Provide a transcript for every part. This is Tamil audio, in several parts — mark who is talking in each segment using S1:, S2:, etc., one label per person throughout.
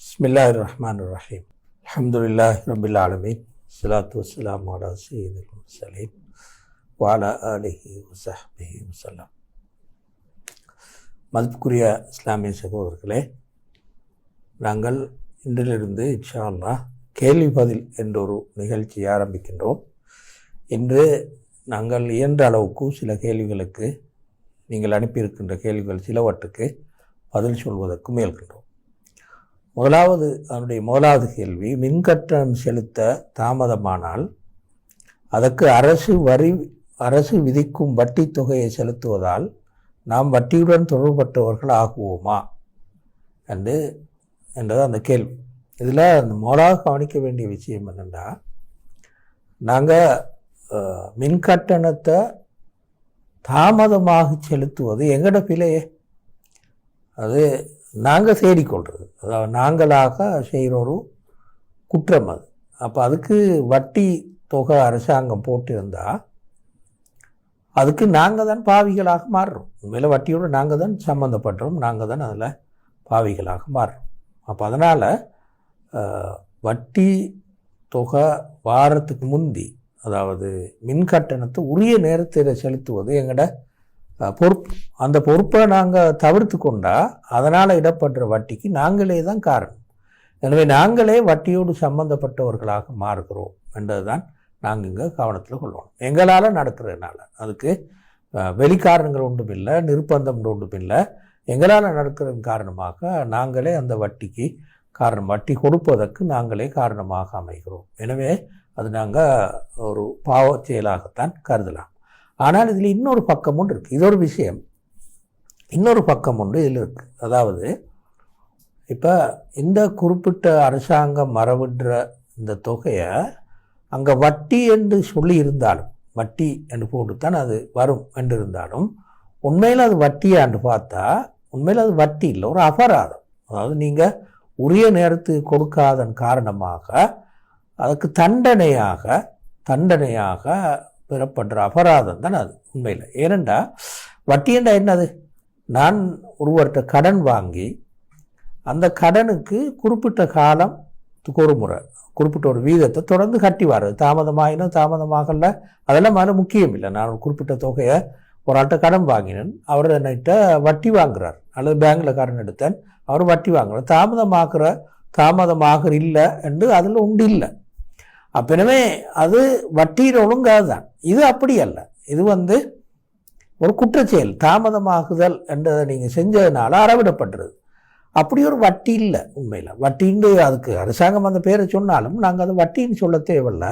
S1: பிஸ்மில்லா ரஹ்மான் ரஹீம் அஹமதுல்லா ரபில் ஆலமீன் சலாத்து வலாம் வாலா சீது சலீம் வாலா அலிஹி வசஹபி வசலாம் மதிப்புக்குரிய இஸ்லாமிய சகோதரர்களே நாங்கள் இன்றிலிருந்து இன்ஷா கேள்வி பதில் என்றொரு நிகழ்ச்சியை ஆரம்பிக்கின்றோம். இன்று நாங்கள் இயன்ற அளவுக்கு சில கேள்விகளுக்கு நீங்கள் அனுப்பியிருக்கின்ற கேள்விகள் சிலவற்றுக்கு பதில் சொல்வதற்கு முயல்கின்றோம். முதலாவது அதனுடைய முதலாவது கேள்வி மின்கட்டணம் செலுத்த தாமதமானால் அதற்கு அரசு வரி அரசு விதிக்கும் வட்டி தொகையை செலுத்துவதால் நாம் வட்டியுடன் தொடர்பட்டவர்கள் ஆகுவோமா? என்று என்றது அந்த கேள்வி. இதில் அந்த முதலாக கவனிக்க வேண்டிய விஷயம் என்னென்னா நாங்கள் மின் கட்டணத்தை தாமதமாக செலுத்துவது எங்கட பிழையே? அது நாங்கள் தேடிக்கொள்வது அதாவது நாங்களாக செய்கிற ஒரு குற்றம் அது. அப்போ அதுக்கு வட்டி தொகை அரசாங்கம் போட்டிருந்தால் அதுக்கு நாங்கள் தான் பாவிகளாக மாறுறோம். உண்மையில் வட்டியோடு நாங்கள் தான் சம்மந்தப்படுறோம் நாங்கள் தான் அதில் பாவிகளாக மாறுறோம். அப்போ அதனால் வட்டி தொகை வாரத்துக்கு முந்தி அதாவது மின் கட்டணத்தை உரிய நேரத்தில் செலுத்துவது எங்கட பொறுப்பு அந்த பொறுப்பை நாங்கள் தவிர்த்து கொண்டால் அதனால் இடப்படுற வட்டிக்கு நாங்களே தான் காரணம். எனவே நாங்களே வட்டியோடு சம்பந்தப்பட்டவர்களாக மாறுகிறோம் என்றது தான் நாங்கள் இங்கே கவனத்தில் கொள்ளணும் எங்களால் நடக்கிறதுனால. அதுக்கு வெளிக்காரணங்கள் ஒன்றும் இல்லை நிர்பந்தம் ஒன்றும் இல்லை. எங்களால் நடக்கிறதன் காரணமாக நாங்களே அந்த வட்டிக்கு காரணம் வட்டி கொடுப்பதற்கு நாங்களே காரணமாக அமைகிறோம். எனவே அது நாங்கள் ஒரு பாவ செயலாகத்தான் கருதலாம். ஆனால் இதில் இன்னொரு பக்கம் ஒன்று இருக்குது இது ஒரு விஷயம். இன்னொரு பக்கம் ஒன்று இதில் இருக்குது அதாவது இப்போ இந்த குறிப்பிட்ட அரசாங்கம் மரவிடுற இந்த தொகையை அங்கே வட்டி என்று சொல்லி இருந்தாலும் வட்டி என்று போட்டுத்தான் அது வரும் என்று இருந்தாலும் உண்மையில் அது வட்டியான்னு பார்த்தா உண்மையில் அது வட்டி இல்லை ஒரு அபராதம். அதாவது நீங்கள் உரிய நேரத்துக்கு கொடுக்காதன் காரணமாக அதுக்கு தண்டனையாக தண்டனையாக பெறப்படுற அபராதம் தான் அது உண்மையில். ஏனெண்டா வட்டியண்டா என்னது? நான் ஒருவர்கிட்ட கடன் வாங்கி அந்த கடனுக்கு குறிப்பிட்ட காலம் ஒரு முறை குறிப்பிட்ட ஒரு வீதத்தை தொடர்ந்து கட்டி வர்றது. தாமதமாகினும் தாமதமாகல அதெல்லாம் மேலே முக்கியம் இல்லை. நான் ஒரு குறிப்பிட்ட தொகையை ஒரு ஆள்கிட்ட கடன் வாங்கினேன் அவர் என்னகிட்ட வட்டி வாங்குறார். அல்லது பேங்கில் கடன் எடுத்தேன் அவர் வட்டி வாங்குறார். தாமதமாகிற தாமதமாக இல்லை என்று அதில் உண்டு இல்லை. அப்பனமே அது வட்டியில் ஒழுங்காது தான் இது அப்படி அல்ல இது வந்து ஒரு குற்றச்செயல் தாமதமாகுதல் என்றதை நீங்கள் செஞ்சதுனால அறவிடப்படுறது அப்படி ஒரு வட்டி இல்லை உண்மையில். வட்டின்னு அதுக்கு அரசாங்கம் அந்த பேரை சொன்னாலும் நாங்கள் அதை வட்டின்னு சொல்ல தேவையில்ல.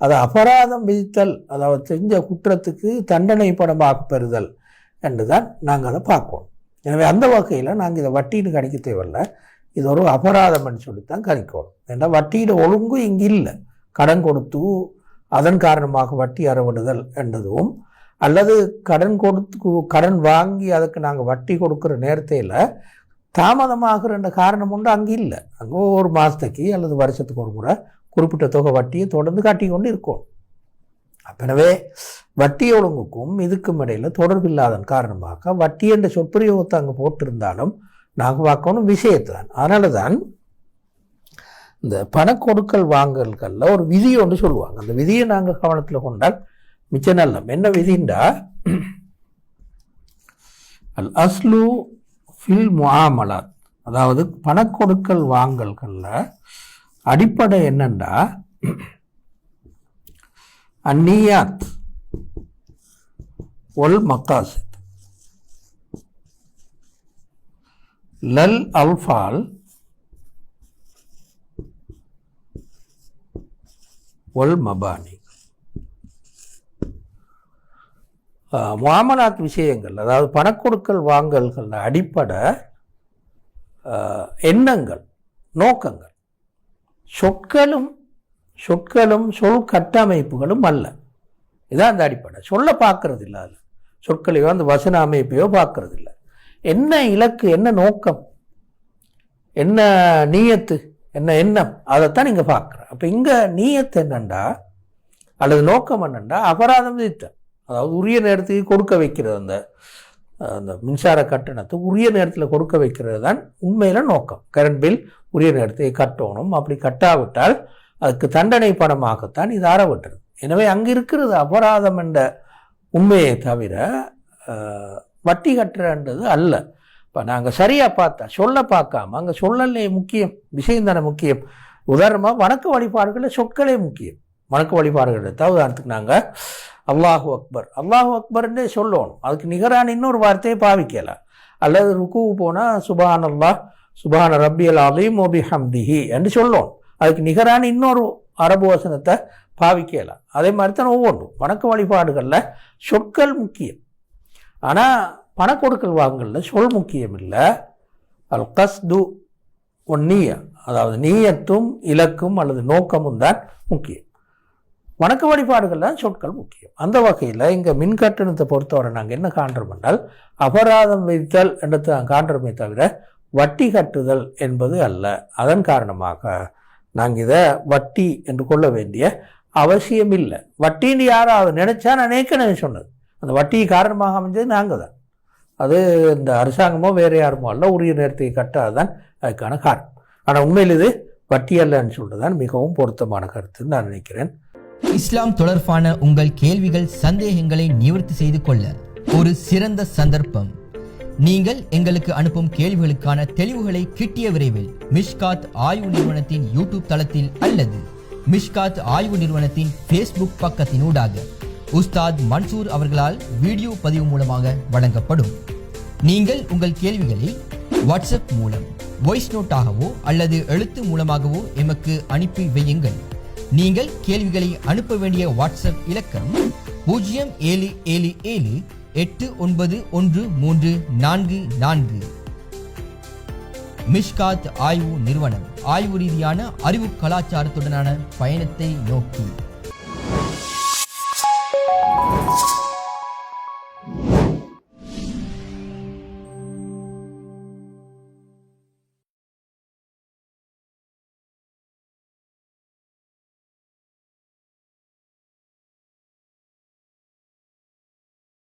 S1: அது அபராதம் விதித்தல் அதாவது செஞ்ச குற்றத்துக்கு தண்டனை படமாக பெறுதல் என்று தான் நாங்கள் அதை பார்க்கணும். எனவே அந்த வகையில் நாங்கள் இதை வட்டின்னு கணிக்க தேவையில்ல. இது ஒரு அபராதம்னு சொல்லித்தான் கணிக்கணும். ஏன்னா வட்டியில் ஒழுங்கும் இங்கே இல்லை. கடன் கொடுத்து அதன் காரணமாக வட்டி அறவிடுதல் என்றதும் அல்லது கடன் கொடுத்து கடன் வாங்கி அதுக்கு நாங்கள் வட்டி கொடுக்குற நேரத்தில் தாமதமாகிற காரணம் உண்டு அங்கே இல்லை. அங்கே ஒரு மாதத்துக்கு அல்லது வருஷத்துக்கு ஒரு முறை குறிப்பிட்ட தொகை வட்டியை தொடர்ந்து காட்டி கொண்டு இருக்கும். அப்பனவே வட்டி ஒழுங்குக்கும் இதுக்கும் இடையில் தொடர்பில்லாதன் காரணமாக வட்டி என்ற சொற்பிரயோகத்தை அங்கே போட்டிருந்தாலும் நாங்கள் பார்க்கணும் விஷயத்தை தான் அதனால தான் இந்த பணக்கொடுக்கல் வாங்கல்களில் ஒரு விதி ஒன்று சொல்லுவாங்க. அந்த விதியை நாங்கள் கவனத்தில் கொண்டால் மிச்ச நல்லம் என்ன விதிண்டா அல் அஸ்லு ஃபில் முஆமலாத். அதாவது பணக்கொடுக்கல் வாங்கல்களில் அடிப்படை என்னண்டா? அந்நியாத் ஒல் மக்காசித். லல் அல்ஃபால் ஒல் மபானி. முகாமலாத் விஷயங்கள் அதாவது பணக்கொடுக்கல் வாங்கல்கள் அடிப்படை எண்ணங்கள் நோக்கங்கள். சொற்களும் சொற்களும் சொல் கட்டமைப்புகளும் அல்ல. இதான் அந்த அடிப்படை. சொல்ல பார்க்கறது இல்லை அதில் சொற்களையோ அந்த வசன அமைப்பையோ பார்க்கறது இல்லை என்ன இலக்கு என்ன நோக்கம் என்ன நீயத்து என்ன எண்ணம்? அதைத்தான் நீங்கள் பார்க்குற அப்போ இங்கே நீயத்து என்னண்டா? அல்லது நோக்கம் என்னண்டா? அபராதம் விதித்தல். அதாவது உரிய நேரத்துக்கு கொடுக்க வைக்கிறது அந்த அந்த மின்சார கட்டணத்தை உரிய நேரத்தில் கொடுக்க வைக்கிறது தான் உண்மையில் நோக்கம். கரண்ட் பில் உரிய நேரத்தை கட்டணும். அப்படி கட்டாவிட்டால் அதுக்கு தண்டனை பணமாகத்தான் இது ஆரவிட்டது எனவே அங்கே இருக்கிறது அபராதம் என்ற உண்மையை தவிர வட்டி கட்டுறன்றது அல்ல. இப்போ நாங்கள் சரியாக பார்த்தா சொல்ல பார்க்காம அங்கே சொல்லலே முக்கியம் விஷயம் தானே முக்கியம். உதாரணமாக வணக்க வழிபாடுகளில் சொற்களே முக்கியம். வணக்க வழிபாடுகள் எடுத்தால் உதாரணத்துக்கு நாங்கள் அல்லாஹு அக்பர். அல்லாஹு அக்பர்னே சொல்லணும். அதுக்கு நிகரான இன்னொரு வார்த்தையை பாவிக்கலாம் அல்லது ருக்கு போனால் சுபான் அல்லாஹ் சுபான ரப்பியல் அலீம் ஓபி ஹம்திஹி என்று சொல்லணும். அதுக்கு நிகரான இன்னொரு அரபு வசனத்தை பாவிக்கலாம் அதே மாதிரி தான் ஒவ்வொன்றும். வணக்க வழிபாடுகளில் சொற்கள் முக்கியம். ஆனால் பணக்கொடுக்கல் வாங்கலில் சொல் முக்கியம் இல்லை அல் கஸ்து ஒன் நீய அதாவது நீயத்தும் இலக்கும் அல்லது நோக்கமும் தான் முக்கியம். வணக்க வழிபாடுகள் தான் சொற்கள் முக்கியம். அந்த வகையில் இங்கே மின் கட்டணத்தை பொறுத்தவரை நாங்கள் என்ன காண்றோம் என்றால் அபராதம் வைத்தல் என்று நான் காண்றோமே தவிர வட்டி கட்டுதல் என்பது அல்ல. அதன் காரணமாக நாங்கள் இதை வட்டி என்று கொள்ள வேண்டிய அவசியம் இல்லை. வட்டின்னு யாராவது நினைச்சா நான் ஏற்கனவே சொன்னது. அந்த வட்டி காரணமாக அமைஞ்சது நாங்கள் தான். அது இந்த அரசாங்கமோ வேறு யாருமோ அல்ல உரிய நேரத்துக்கு கட்டாதான் அதுக்கான காரணம். ஆனால் உண்மையில் இது வட்டி அல்லன்னு தான் மிகவும் பொருத்தமான கருத்துன்னு நான் நினைக்கிறேன்.
S2: இஸ்லாம் தொடர்பான உங்கள் கேள்விகள் சந்தேகங்களை நிவர்த்தி செய்து கொள்ள ஒரு சிறந்த சந்தர்ப்பம். நீங்கள் எங்களுக்கு அனுப்பும் கேள்விகளுக்கான தெளிவுகளை கிட்டிய விரைவில் மிஷ்காத் ஆய்வு நிறுவனத்தின் யூடியூப் தளத்தில் அல்லது மிஷ்காத் ஆய்வு நிறுவனத்தின் ஃபேஸ்புக் பக்கத்தினூடாக உஸ்தாத் மன்சூர் அவர்களால் வீடியோ பதிவு மூலமாக வழங்கப்படும். நீங்கள் உங்கள் கேள்விகளை வாட்ஸ்அப் மூலம் வாய்ஸ் நோட்டாகவோ அல்லது எழுத்து மூலமாகவோ எமக்கு அனுப்பி வையுங்கள். நீங்கள் கேள்விகளை அனுப்ப வேண்டிய வாட்ஸ்அப் இலக்கம் பூஜ்ஜியம் ஏழு ஏழு ஏழு எட்டு ஒன்பது ஒன்று மூன்று நான்கு நான்கு. மிஷ்காத் ஆய்வு நிறுவனம் ஆய்வு ரீதியான அறிவு கலாச்சாரத்துடனான பயணத்தை நோக்கி.